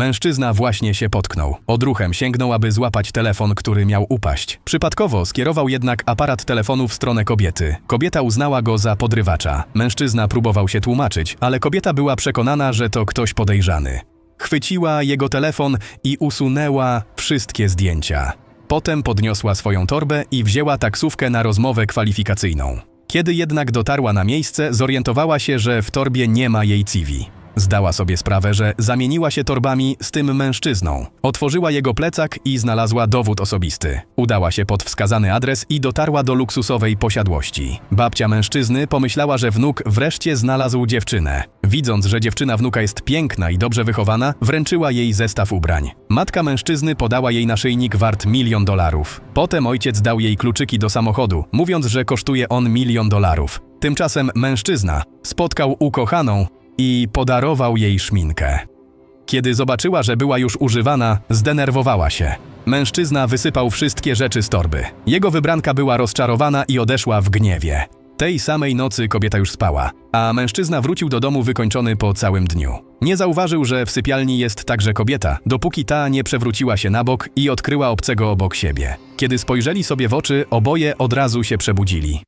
Mężczyzna właśnie się potknął. Odruchem sięgnął, aby złapać telefon, który miał upaść. Przypadkowo skierował jednak aparat telefonu w stronę kobiety. Kobieta uznała go za podrywacza. Mężczyzna próbował się tłumaczyć, ale kobieta była przekonana, że to ktoś podejrzany. Chwyciła jego telefon i usunęła wszystkie zdjęcia. Potem podniosła swoją torbę i wzięła taksówkę na rozmowę kwalifikacyjną. Kiedy jednak dotarła na miejsce, zorientowała się, że w torbie nie ma jej CV. Zdała sobie sprawę, że zamieniła się torbami z tym mężczyzną. Otworzyła jego plecak i znalazła dowód osobisty. Udała się pod wskazany adres i dotarła do luksusowej posiadłości. Babcia mężczyzny pomyślała, że wnuk wreszcie znalazł dziewczynę. Widząc, że dziewczyna wnuka jest piękna i dobrze wychowana, wręczyła jej zestaw ubrań. Matka mężczyzny podała jej naszyjnik wart milion dolarów. Potem ojciec dał jej kluczyki do samochodu, mówiąc, że kosztuje on milion dolarów. Tymczasem mężczyzna spotkał ukochaną i podarował jej szminkę. Kiedy zobaczyła, że była już używana, zdenerwowała się. Mężczyzna wysypał wszystkie rzeczy z torby. Jego wybranka była rozczarowana i odeszła w gniewie. Tej samej nocy kobieta już spała, a mężczyzna wrócił do domu wykończony po całym dniu. Nie zauważył, że w sypialni jest także kobieta, dopóki ta nie przewróciła się na bok i odkryła obcego obok siebie. Kiedy spojrzeli sobie w oczy, oboje od razu się przebudzili.